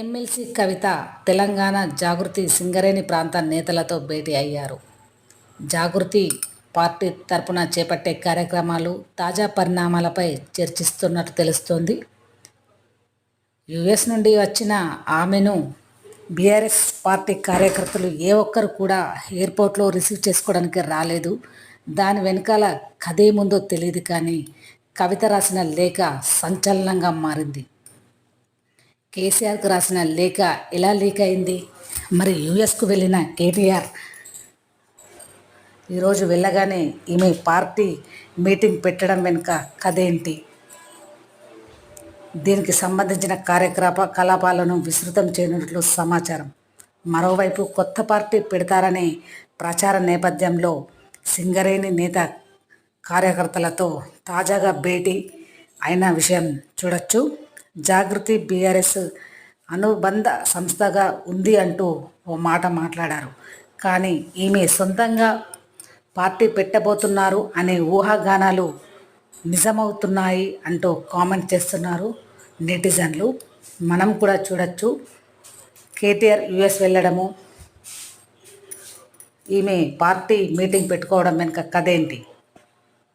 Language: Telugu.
ఎమ్మెల్సీ కవిత తెలంగాణ జాగృతి సింగరేణి ప్రాంత నేతలతో భేటీ అయ్యారు. జాగృతి పార్టీ తరపున చేపట్టే కార్యక్రమాలు తాజా పరిణామాలపై చర్చిస్తున్నట్టు తెలుస్తోంది. యుఎస్ నుండి వచ్చిన ఆమెను బీఆర్ఎస్ పార్టీ కార్యకర్తలు ఏ ఒక్కరు కూడా ఎయిర్పోర్ట్లో రిసీవ్ చేసుకోవడానికి రాలేదు. దాని వెనకాల కథేముందో తెలియదు కానీ కవిత రాసిన లేఖ సంచలనంగా మారింది. కేసీఆర్కు రాసిన లేఖ ఎలా లీక్ అయింది? మరి యుఎస్కు వెళ్ళిన కేటీఆర్ ఈరోజు వెళ్ళగానే ఈమె పార్టీ మీటింగ్ పెట్టడం వెనుక కథ ఏంటి? దీనికి సంబంధించిన కార్యకలాప కలాపాలను విస్తృతం చేయనున్నట్లు సమాచారం. మరోవైపు కొత్త పార్టీ పెడతారనే ప్రచార నేపథ్యంలో సింగరేణి నేత కార్యకర్తలతో తాజాగా భేటీ అయిన విషయం చూడొచ్చు. జాగృతి బీఆర్ఎస్ అనుబంధ సంస్థగా ఉంది అంటూ ఓ మాట మాట్లాడారు. కానీ ఈమె సొంతంగా పార్టీ పెట్టబోతున్నారు అనే ఊహాగానాలు నిజమవుతున్నాయి అంటూ కామెంట్ చేస్తున్నారు నెటిజన్లు. మనం కూడా చూడొచ్చు. కేటీఆర్ యుఎస్ వెళ్ళడము ఈమె పార్టీ మీటింగ్ పెట్టుకోవడం వెనుక కథ ఏంటి?